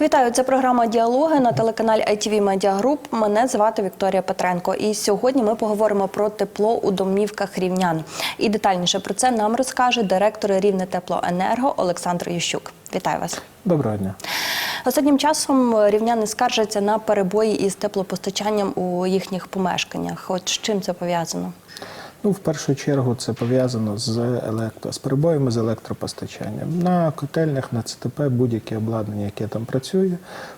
Вітаю, це програма Діалоги на телеканалі ITV Media Group. Мене звати Вікторія Петренко. І сьогодні ми поговоримо про тепло у домівках рівнян. І детальніше про це нам розкаже директор Рівне Теплоенерго Олександр Ющук. Вітаю вас. Доброго дня. Останнім часом рівняни скаржаться на перебої із теплопостачанням у їхніх помешканнях. От з чим це пов'язано? Ну, в першу чергу це пов'язано з електро з перебоями з електропостачанням. На котельнях, на ЦТП будь-яке обладнання, яке там працює.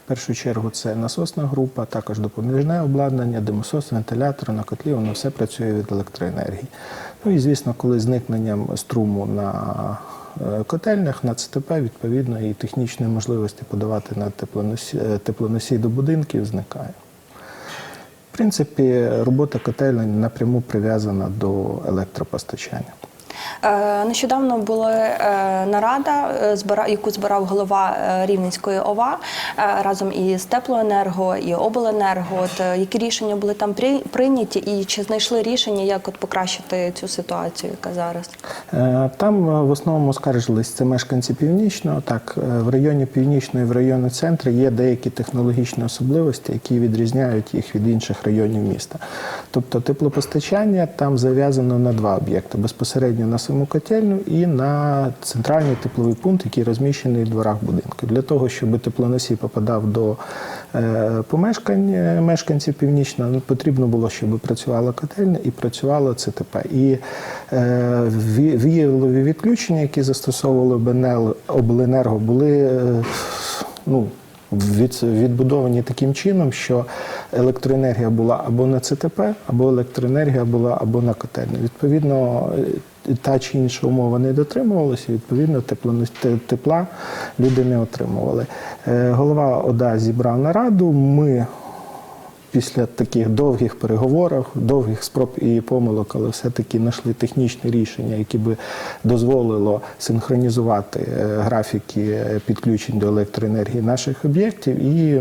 В першу чергу це насосна група, також допоміжне обладнання, димосос, вентилятор на котлі, воно все працює від електроенергії. Ну і звісно, коли зникненням струму на е, котельнях, на ЦТП, відповідно, і технічної можливості подавати на теплоносій, теплоносій до будинків зникає. Принципі, робота котелень напряму прив'язана до електропостачання. Е, Нещодавно була е, нарада, е, яку збирав голова Рівненської ОВА разом із Теплоенерго і Обленерго. От які рішення були там прийняті, і чи знайшли рішення, як от покращити цю ситуацію, яка зараз? Там в основному скаржились це мешканці північного. Так, в районі північної, в районі центру є деякі технологічні особливості, які відрізняють їх від інших районів міста. Тобто теплопостачання там зав'язано на два об'єкти: безпосередньо на саму котельню і на центральний тепловий пункт, який розміщений в дворах будинку. Для того, щоб теплоносій попадав до е, помешкань е, мешканців північного, ну, потрібно було, щоб працювала котельня і працювало ЦТП. І е, віялові відключення, які застосовували БНЛ обленерго, були ну, відбудовані таким чином, що електроенергія була або на ЦТП, або електроенергія була або на котельні. Відповідно, та чи інша умова не дотримувалася, відповідно, теплонос- те- тепла люди не отримували. Е, Голова ОДА зібрав нараду. Ми після таких довгих переговорів, довгих спроб і помилок, але все-таки знайшли технічне рішення, яке би дозволило синхронізувати е, графіки е, підключень до електроенергії наших об'єктів і.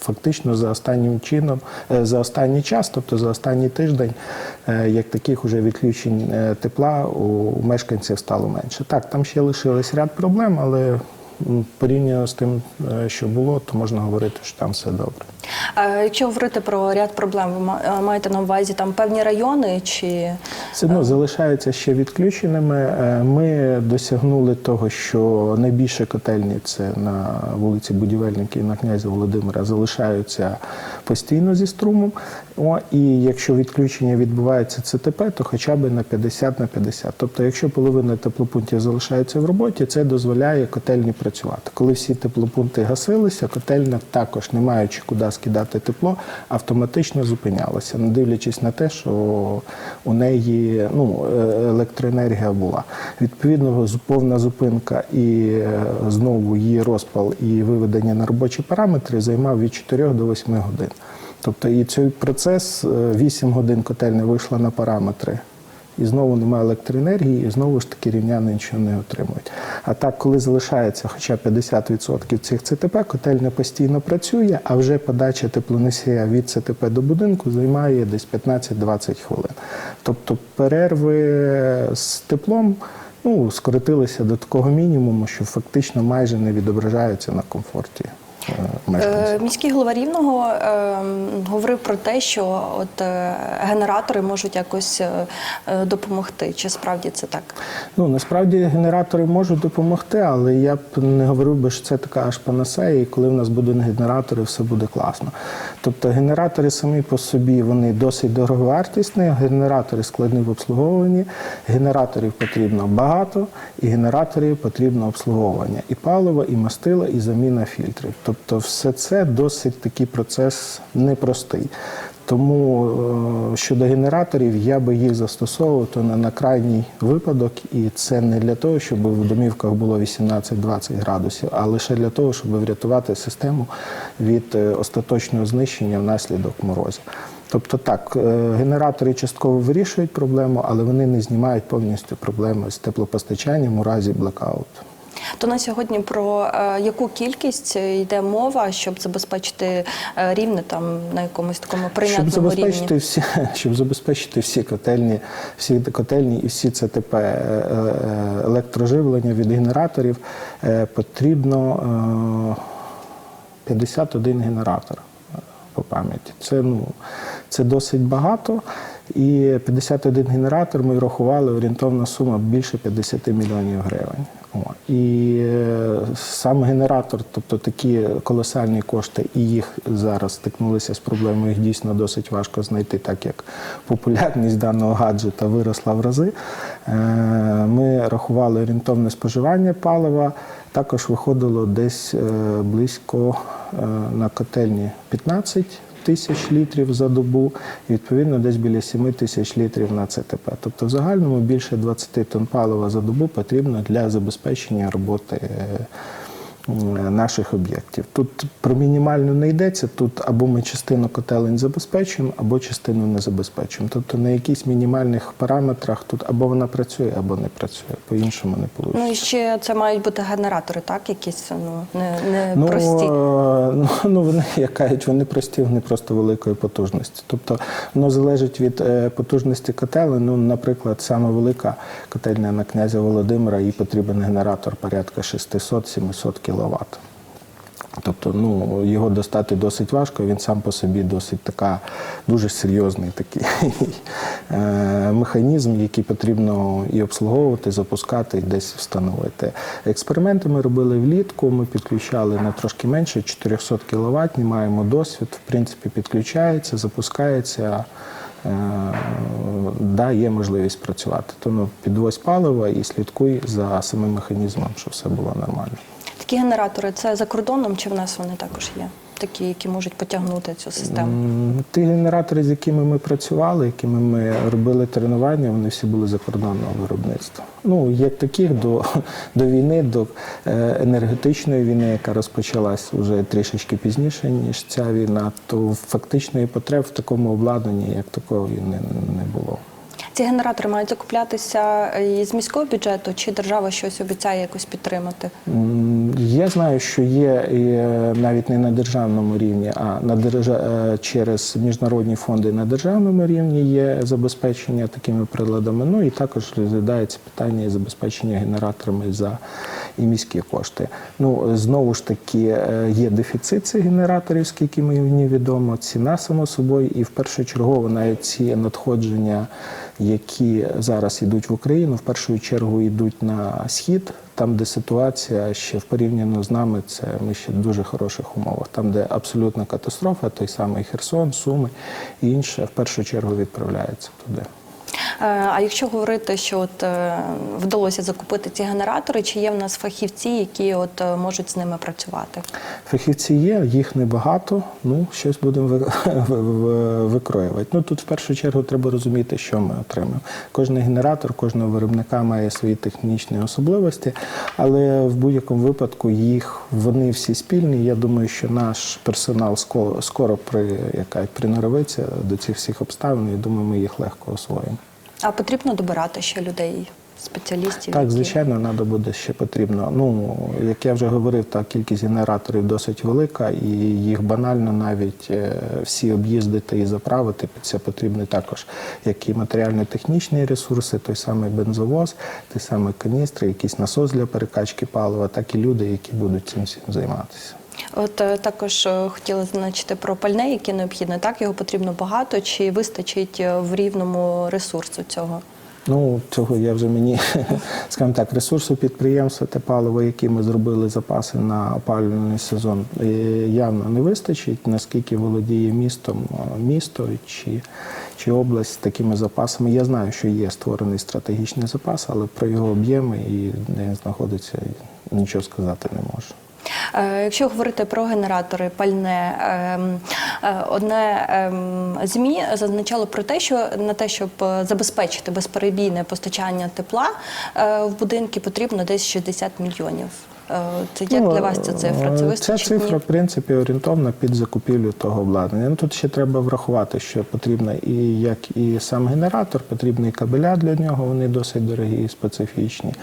Фактично за останнім чином, е, за останній час, тобто за останній тиждень, е, як таких уже відключень е, тепла у мешканців стало менше. Так, там ще лишилось ряд проблем, але порівняно з тим, що було, то можна говорити, що там все добре. Е, Якщо говорити про ряд проблем, ви е, маєте на увазі там певні райони чи Все одно залишаються ще відключеними. Е, Ми досягнули того, що найбільше котельні це на вулиці Будівельників і на князя Володимира залишаються постійно зі струмом. О, і якщо відключення відбувається ЦТП, то хоча б на 50 на 50. Тобто, якщо половина теплопунктів залишається в роботі, це дозволяє котельні працювати. Коли всі теплопункти гасилися, котельня також, не маючи куди скидати тепло, автоматично зупинялася, не дивлячись на те, що у неї ну, е, електроенергія була. Відповідно, повна зупинка і е, знову її розпал і виведення на робочі параметри займав від 4 до 8 годин. Тобто і цей процес е, 8 годин котельня вийшла на параметри. І знову немає електроенергії, і знову ж таки рівняни нічого не отримують. А так, коли залишається хоча б 50% цих ЦТП, котельня постійно працює, а вже подача теплоносія від ЦТП до будинку займає десь 15-20 хвилин. Тобто перерви з теплом ну, скоротилися до такого мінімуму, що фактично майже не відображаються на комфорті мешканців. Е, Міський голова Рівного е, говорив про те, що от е, генератори можуть якось допомогти. Чи справді це так? Ну насправді генератори можуть допомогти, але я б не говорив би, що це така аж панацея, і коли в нас будуть генератори, все буде класно. Тобто генератори самі по собі вони досить дороговартісні, генератори складні в обслуговуванні, генераторів потрібно багато, і генераторів потрібно обслуговування і паливо, і мастила, і заміна фільтрів. Тобто, все це досить такий процес непростий. Тому е, щодо генераторів я би їх застосовував то на, крайній випадок, і це не для того, щоб в домівках було 18-20 градусів, а лише для того, щоб врятувати систему від е, остаточного знищення внаслідок морозів. Тобто так, е, генератори частково вирішують проблему, але вони не знімають повністю проблеми з теплопостачанням у разі блекауту. То на сьогодні про е, яку кількість йде мова, щоб забезпечити е, рівне там на якомусь такому Щоб забезпечити рівні? всі, щоб забезпечити всі котельні, всі котельні і всі ЦТП е, е, електроживлення від генераторів, е, потрібно е, 51 генератор е, по пам'яті. Це, ну, це досить багато. І 51 генератор ми рахували орієнтовна сума більше 50 мільйонів гривень. О, І е, сам генератор, тобто такі колосальні кошти, і їх зараз стикнулися з проблемою, їх дійсно досить важко знайти, так як популярність даного гаджета виросла в рази. Е, Ми рахували орієнтовне споживання палива. Також виходило десь е, близько на котельні 15 тисяч літрів за добу, і відповідно десь біля 7 тисяч літрів на ЦТП. Тобто в загальному більше 20 тонн палива за добу потрібно для забезпечення роботи е, наших об'єктів. Тут про мінімальну не йдеться. Тут або ми частину котелень забезпечуємо, або частину не забезпечуємо. Тобто на якихось мінімальних параметрах тут або вона працює, або не працює. По-іншому не вийде. Ну і ще це мають бути генератори, так? Якісь ну не, не Ну, прості. е, ну, ну вони, як кажуть, вони прості, вони просто великої потужності. Тобто воно залежить від е, потужності котели. Ну, наприклад, саме велика котельня на князя Володимира, їй потрібен генератор порядка 600-700 кВт. Тобто ну, його достати досить важко, він сам по собі досить така дуже серйозний такий е, механізм, який потрібно і обслуговувати, запускати, і десь встановити. Експерименти ми робили влітку, ми підключали на трошки менше 400 кВт, маємо досвід, в принципі, підключається, запускається. Е, Да, є можливість працювати. Тому підвозь палива і слідкуй за самим механізмом, щоб все було нормально. Такі генератори це за кордоном чи в нас вони також є? Такі, які можуть потягнути цю систему. Ті генератори, з якими ми працювали, якими ми робили тренування, вони всі були закордонного виробництва. Ну, є таких до, до війни, до е, енергетичної війни, яка розпочалась вже трішечки пізніше, ніж ця війна, то фактичної потреб в такому обладнанні, як такого, не, не було. Ці генератори мають закуплятися із міського бюджету, чи держава щось обіцяє якось підтримати? Я знаю, що є е, навіть не на державному рівні, а на держа... е, через міжнародні фонди на державному рівні є забезпечення такими приладами. Ну і також розглядається питання забезпечення генераторами за і міські кошти. Ну знову ж таки е, є дефіцит цих генераторів, скільки мені відомо, ціна само собою, і в першочергово навіть ці надходження, які зараз йдуть в Україну, в першу чергу йдуть на схід, там, де ситуація ще в порівняно з нами, це ми ще в дуже хороших умовах. Там, де абсолютна катастрофа, той самий Херсон, Суми і інше, в першу чергу відправляється туди. Е, А якщо говорити, що от е, вдалося закупити ці генератори, чи є в нас фахівці, які от е, можуть з ними працювати? Фахівці є, їх небагато. Ну, щось будемо ви- ви- ви- викроювати. Ну тут в першу чергу треба розуміти, що ми отримаємо. Кожний генератор, кожного виробника має свої технічні особливості, але в будь-якому випадку їх вони всі спільні. Я думаю, що наш персонал скоро, скоро при, яка приноровиться до цих всіх обставин. Я думаю, ми їх легко освоїмо. А потрібно добирати ще людей, спеціалістів? Так, які- звичайно, треба буде ще потрібно. Ну, як я вже говорив, та кількість генераторів досить велика, і їх банально навіть е, всі об'їздити і заправити. Це потрібно також як і матеріально-технічні ресурси, той самий бензовоз, той самий каністри, якийсь насос для перекачки палива, так і люди, які будуть цим всім займатися. От е, також е, хотіла зазначити про пальне, яке необхідне. Так його потрібно багато, чи вистачить е, в рівному ресурсу цього? Ну, цього я вже мені, скажімо так, ресурсу підприємства те паливо, які ми зробили запаси на опалювальний сезон, явно не вистачить, наскільки володіє містом місто чи, чи область такими запасами. Я знаю, що є створений стратегічний запас, але про його об'єми і він знаходиться, нічого сказати не можу. Е, Якщо говорити про генератори, пальне, ем, е, одне ем, ЗМІ зазначало про те, що на те, щоб е, забезпечити безперебійне постачання тепла в будинки, потрібно десь 60 мільйонів. Е, Це як Ну, для вас ця цифра? Це Ця цифра, Ні? в принципі, орієнтовна під закупівлю того обладнання. Ну, тут ще треба врахувати, що потрібно і як і сам генератор, потрібні кабеля для нього, вони досить дорогі і специфічні.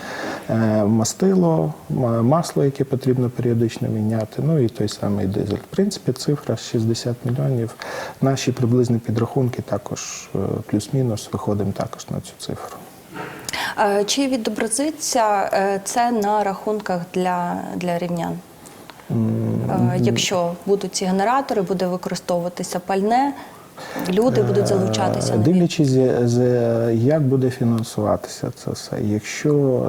Е, Мастило, масло, яке потрібно періодично міняти, ну і той самий дизель. В принципі, цифра 60 мільйонів. Наші приблизні підрахунки також е, плюс-мінус виходимо також на цю цифру. Е, Чи відобразиться е, це на рахунках для, для рівнян? Е, Якщо будуть ці генератори, буде використовуватися пальне, люди будуть залучатися. Дивлячись, як буде фінансуватися це все. Якщо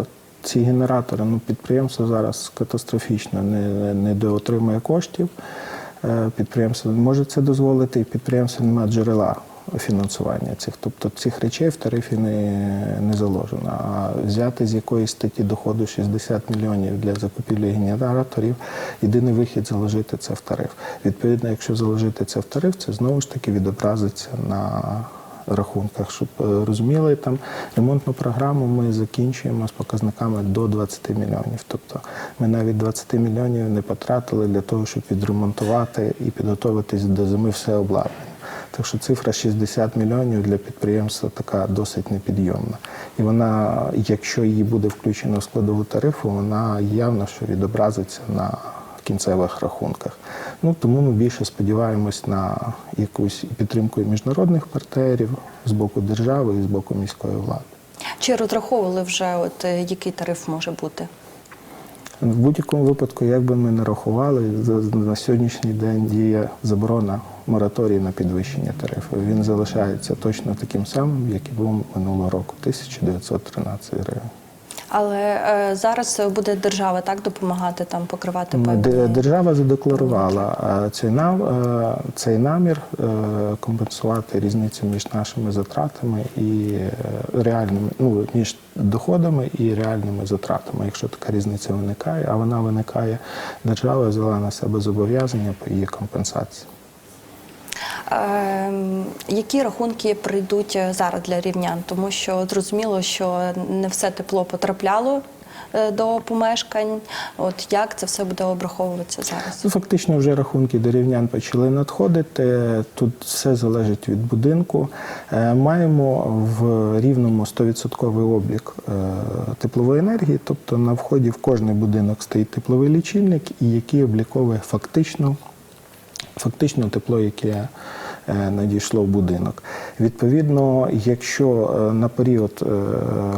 ці генератори, ну підприємство зараз катастрофічно не, не доотримує коштів, підприємство може це дозволити, і підприємство немає джерела фінансування цих. Тобто цих речей в тарифі не, не заложено. А взяти з якоїсь статті доходу 60 мільйонів для закупівлі генераторів, єдиний вихід заложити це в тариф. Відповідно, якщо заложити це в тариф, це знову ж таки відобразиться на рахунках, щоб е, розуміли, там ремонтну програму ми закінчуємо з показниками до 20 мільйонів. Тобто ми навіть 20 мільйонів не потратили для того, щоб відремонтувати і підготуватись до зими все обладнання. Так що цифра 60 мільйонів для підприємства така досить непідйомна. І вона, якщо її буде включено в складову тарифу, вона явно що відобразиться на кінцевих рахунках. Ну тому ми більше сподіваємось на якусь підтримку міжнародних партнерів з боку держави і з боку міської влади. Чи розраховували вже, от е, який тариф може бути? В будь-якому випадку, як би ми не рахували, на сьогоднішній день діє заборона мораторій на підвищення тарифу. Він залишається точно таким самим, як і був минулого року 1913 гривень. Але е, зараз буде держава так допомагати там покривати певні... Держава задекларувала цей, нам, е, цей намір е, компенсувати різницю між нашими затратами і е, реальними, ну, між доходами і реальними затратами. Якщо така різниця виникає, а вона виникає, держава взяла на себе зобов'язання по її компенсації. Ем, Які рахунки прийдуть е, зараз для рівнян? Тому що зрозуміло, що не все тепло потрапляло е, до помешкань. От як це все буде обраховуватися зараз? Ну, Фактично вже рахунки до рівнян почали надходити. Тут все залежить від будинку. Е, Маємо в рівному 100% облік теплової енергії, тобто на вході в кожний будинок стоїть тепловий лічильник, і який обліковує фактично, фактично тепло, яке е, надійшло в будинок. Відповідно, якщо е, на період, е,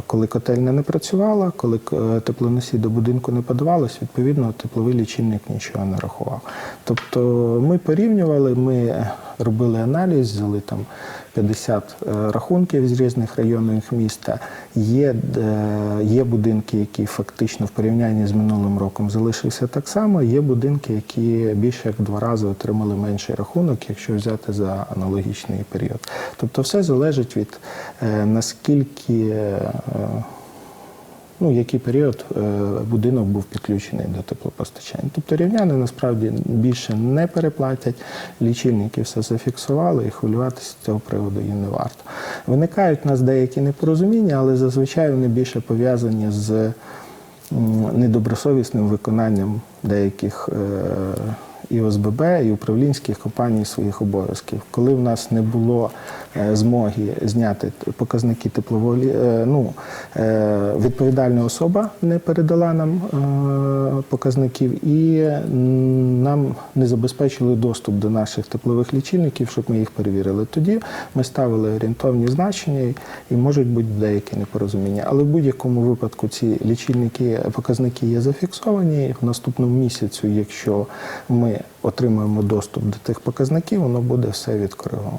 коли котельня не працювала, коли теплоносій до будинку не подавалось, відповідно тепловий лічильник нічого не рахував. Тобто ми порівнювали, ми робили аналіз, взяли там 50 е, рахунків з різних районів міста. Є, е, є будинки, які фактично в порівнянні з минулим роком залишилися так само. Є будинки, які більше як два рази отримали менший рахунок, якщо взяти за аналогічний період. Тобто все залежить від е, наскільки. Ну, який період е, будинок був підключений до теплопостачання. Тобто рівняни насправді більше не переплатять, лічильники все зафіксували і хвилюватися з цього приводу їм не варто. Виникають у нас деякі непорозуміння, але зазвичай вони більше пов'язані з недобросовісним виконанням деяких е, і ОСББ, і управлінських компаній своїх обов'язків. Коли в нас не було е, змоги зняти показники теплової, е, ну, е, відповідальна особа не передала нам показників, і нам не забезпечили доступ до наших теплових лічильників, щоб ми їх перевірили. Тоді ми ставили орієнтовні значення і можуть бути деякі непорозуміння. Але в будь-якому випадку ці лічильники, показники є зафіксовані. В наступному місяцю, якщо ми отримаємо доступ до тих показників, воно буде все відкориговано.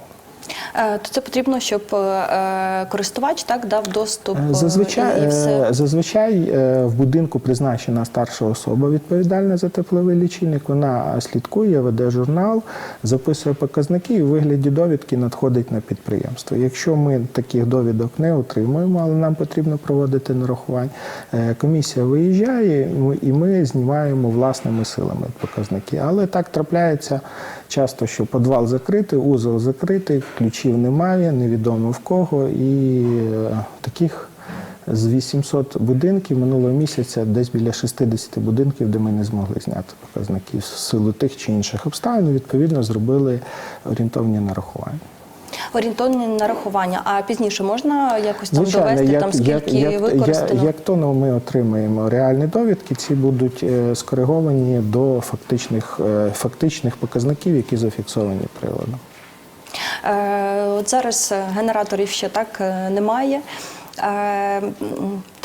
Е, То це потрібно, щоб е, користувач так дав доступ е, Зазвичай, і все. е, зазвичай е, в будинку призначена старша особа відповідальна за тепловий лічильник. Вона слідкує, веде журнал, записує показники і у вигляді довідки надходить на підприємство. Якщо ми таких довідок не отримуємо, але нам потрібно проводити нарахування, е, комісія виїжджає і ми знімаємо власними силами показники. Але так трапляється часто, що підвал закритий, узол закритий, ключів немає, невідомо в кого. І е, таких з 800 будинків минулого місяця десь біля 60 будинків, де ми не змогли зняти показники в силу тих чи інших обставин, відповідно зробили орієнтовні нарахування. Орієнтовні нарахування. А пізніше можна якось там довести там скільки як, використано? як, як то ну, ми отримаємо реальні довідки, ці будуть е, скориговані до фактичних, е, фактичних показників, які зафіксовані приладом. Е, От зараз генераторів ще так немає. Е,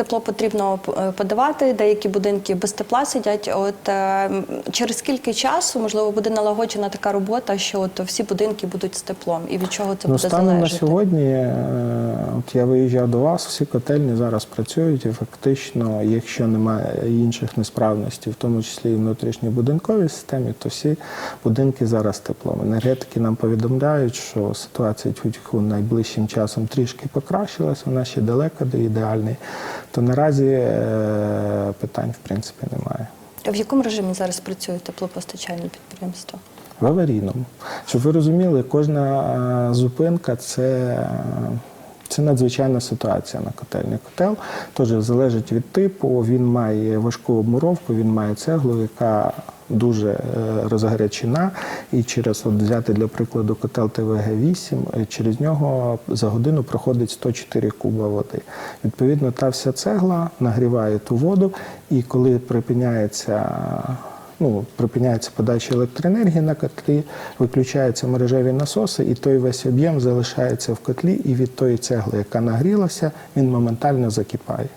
тепло потрібно е, подавати. Деякі будинки без тепла сидять. От е, через скільки часу можливо буде налагоджена така робота, що от всі будинки будуть з теплом, і від чого це Ну, буде станом на сьогодні, е, от я виїжджав до вас, всі котельні зараз працюють, і фактично, якщо немає інших несправностей, в тому числі і внутрішньобудинковій системі, то всі будинки зараз теплом. Енергетики нам повідомляють, що ситуація тьфу-тьфу найближчим часом трішки покращилась, вона ще далека до ідеальної. То наразі е, питань в принципі немає. А В якому режимі зараз працює теплопостачальне підприємство? В аварійному. Щоб ви розуміли, кожна е, зупинка це, це надзвичайна ситуація на котельні. Котел теж залежить від типу, він має важку обмуровку, він має цеглу, яка дуже е, розгарячена. І через, от взяти для прикладу, котел ТВГ-8, е, через нього за годину проходить 104 куба води. Відповідно, та вся цегла нагріває ту воду, і коли припиняється ну, припиняється подача електроенергії на котлі, виключаються мережеві насоси, і той весь об'єм залишається в котлі, і від тої цегли, яка нагрілася, він моментально закипає.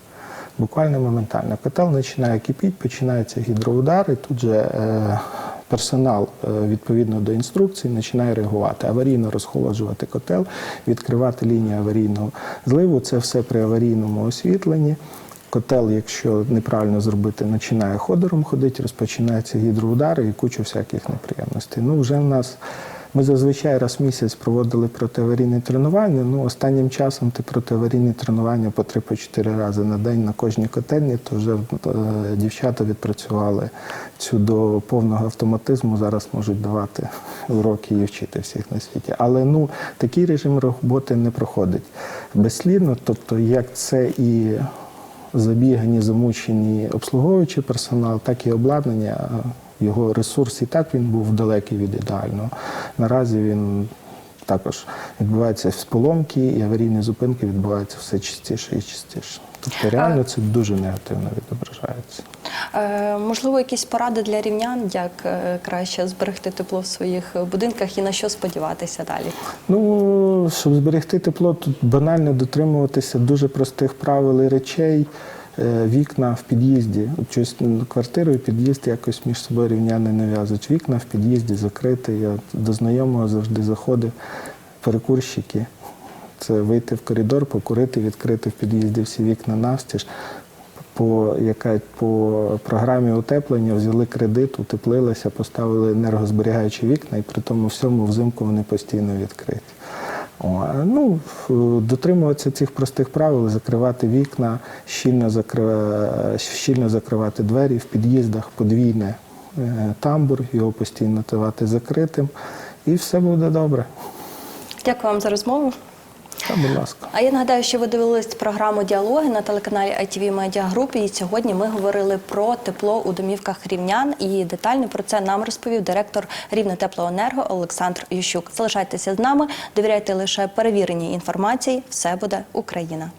Буквально моментально. Котел починає кипіти, починається гідроудар, і тут же е, персонал е, відповідно до інструкцій починає реагувати, аварійно розхолоджувати котел, відкривати лінію аварійного зливу. Це все при аварійному освітленні. Котел, якщо неправильно зробити, починає ходором ходити, розпочинаються гідроудари і куча всяких неприємностей. Ну, вже в нас ми зазвичай раз в місяць проводили протиаварійні тренування. Ну, останнім часом ти протиаварійні тренування по 3-4 рази на день на кожній котельні, то вже е, дівчата відпрацювали цю до повного автоматизму. Зараз можуть давати уроки і вчити всіх на світі. Але ну, такий режим роботи не проходить безслідно, тобто як це і забігані, замучені обслуговуючий персонал, так і обладнання. Його ресурс і так він був далекий від ідеального. Наразі він також відбувається з поломки і аварійні зупинки відбуваються все частіше і частіше. Тобто реально це дуже негативно відображається. Е, можливо, якісь поради для рівнян, як е, краще зберегти тепло в своїх будинках і на що сподіватися далі? Ну, щоб зберегти тепло, тут банально дотримуватися дуже простих правил і речей. Е, Вікна в під'їзді, щось квартиру під'їзд якось між собою рівняни не в'язують. Вікна в під'їзді закриті. Я до знайомого завжди заходив, перекурщики. Це вийти в коридор, покурити, відкрити в під'їзді всі вікна навстіж. По, яка, по програмі утеплення взяли кредит, утеплилися, поставили енергозберігаючі вікна, і при тому всьому взимку вони постійно відкриті. О, ну, дотримуватися цих простих правил, закривати вікна, щільно, закри... щільно закривати двері в під'їздах, подвійне е, тамбур, його постійно тривати закритим, і все буде добре. Дякую вам за розмову. Та, будь ласка. А я нагадаю, що ви дивились програму Діалоги на телеканалі ITV Media Group. І сьогодні ми говорили про тепло у домівках рівнян. І детально про це нам розповів директор Рівне теплоенерго Олександр Ющук. Залишайтеся з нами, довіряйте лише перевіреній інформації. Все буде Україна.